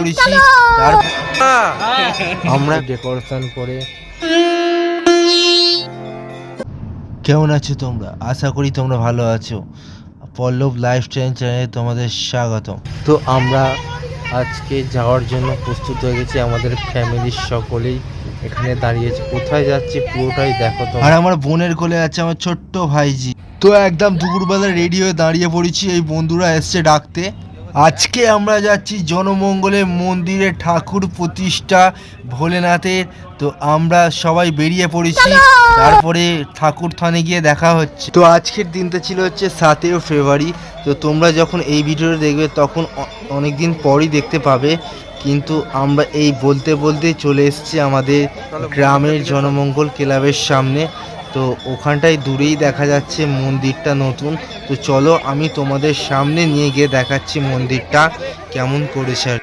পড়েছি তার আমরা ডেকোরেশন করে। কেমন আছো তোমরা? আশা করি তোমরা ভালো আছো। পল্লব লাইফ লাইফস্টাইল চ্যানেলে তোমাদের স্বাগতম। তো আমরা আজকে যাওয়ার জন্য প্রস্তুত হয়ে গেছি আমাদের ফ্যামিলির সকলেই। এখানে দাঁড়িয়েছে কোথায় যাচ্ছে পুরোটাই দেখো তো আর আমার বোনের কোলে আছে আমার ছোট্ট ভাইজি। তো একদম দুপুরবেলা রেডি হয়ে দাঁড়িয়ে পড়েছি। এই বন্ধুরা এসছে ডাকতে। আজকে আমরা যাচ্ছি জনমঙ্গলে মন্দিরে ঠাকুর প্রতিষ্ঠা ভোলেনাথের। তো আমরা সবাই বেরিয়ে পড়েছি। তারপরে ঠাকুর থানে গিয়ে দেখা হচ্ছে। তো আজকের দিনটা ছিল হচ্ছে সাতেরো ফেব্রুয়ারি। তো তোমরা যখন এই ভিডিওটা দেখবে তখন অনেক দিন পরই দেখতে পাবে। কিন্তু আমরা এই বলতে বলতে চলে এসেছি আমাদের গ্রামের জনমঙ্গল ক্লাবের সামনে। তো ওখানটায় দূরেই দেখা যাচ্ছে মন্দিরটা নতুন। তো চলো আমি তোমাদের সামনে নিয়ে গিয়ে দেখাচ্ছি মন্দিরটা, কেমন করেছে আর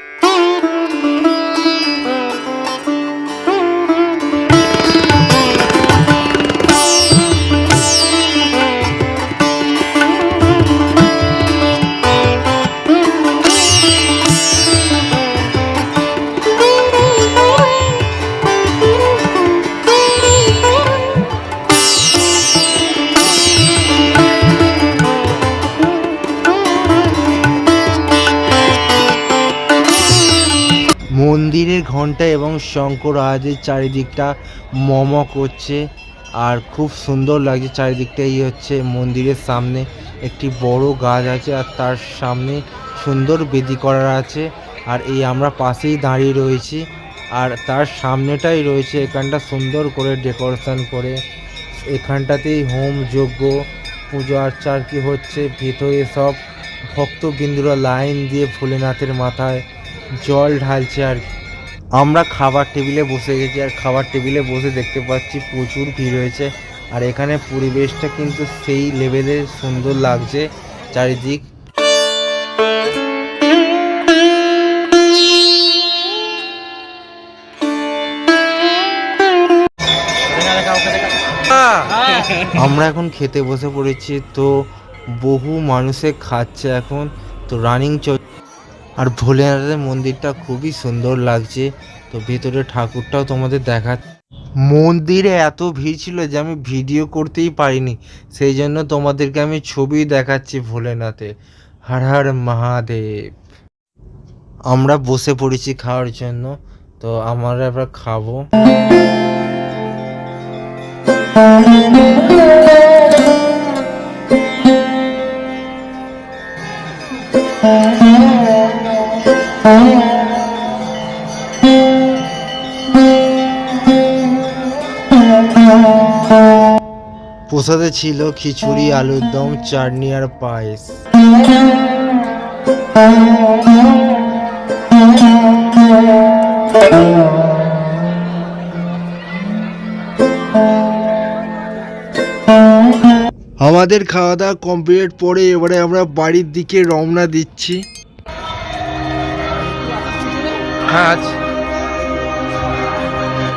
মন্দিরের ঘণ্টা এবং শঙ্কর আওয়াজের চারিদিকটা মম করছে, আর খুব সুন্দর লাগছে চারিদিকটা। এই হচ্ছে মন্দিরের সামনে একটি বড় গাছ আছে, আর তার সামনে সুন্দর বেদি করা আছে। আর এই আমরা পাশেই দাঁড়িয়ে রয়েছি, আর তার সামনেটাই রয়েছে এখানটা সুন্দর করে ডেকোরেশন করে। এখানটাতেই হোম, যজ্ঞ, পুজো আর্চা আর কি হচ্ছে, ভেতরে সব ভক্তবিন্দুরা লাইন দিয়ে ভোলেনাথের মাথায় জল ঢালছে আর। আমরা খাবার টেবিলে বসে গেছি আর খাবার টেবিলে বসে দেখতে পাচ্ছি প্রচুর ভিড় হয়েছে। আর এখানে পরিবেশটা কিন্তু সেই লেভেলের সুন্দর লাগছে চারিদিক। আমরা এখন খেতে বসে পড়েছি তো বহু মানুষে খাচ্ছে এখন। তো রানিং চল আর ভোলেনাথের মন্দিরটা খুবই সুন্দর লাগছে। তো ভেতরে ঠাকুরটাও তোমাদের দেখা মন্দিরে এত ভিড় ছিল যে আমি ভিডিও করতেই পারিনি। সেই জন্য তোমাদেরকে আমি ছবি দেখাচ্ছি ভোলেনাথের। হর হর মহাদেব। আমরা বসে পড়েছি খাওয়ার জন্য। তো আমরা এবার খাব। প্রসাদে ছিল খিচুড়ি আলুর দম চাটনি আর পায়েস। আমাদের খাওয়া দাওয়া কমপ্লিট পরে এবারে আমরা বাড়ির দিকে রওনা দিচ্ছি। হ্যাঁ আছে।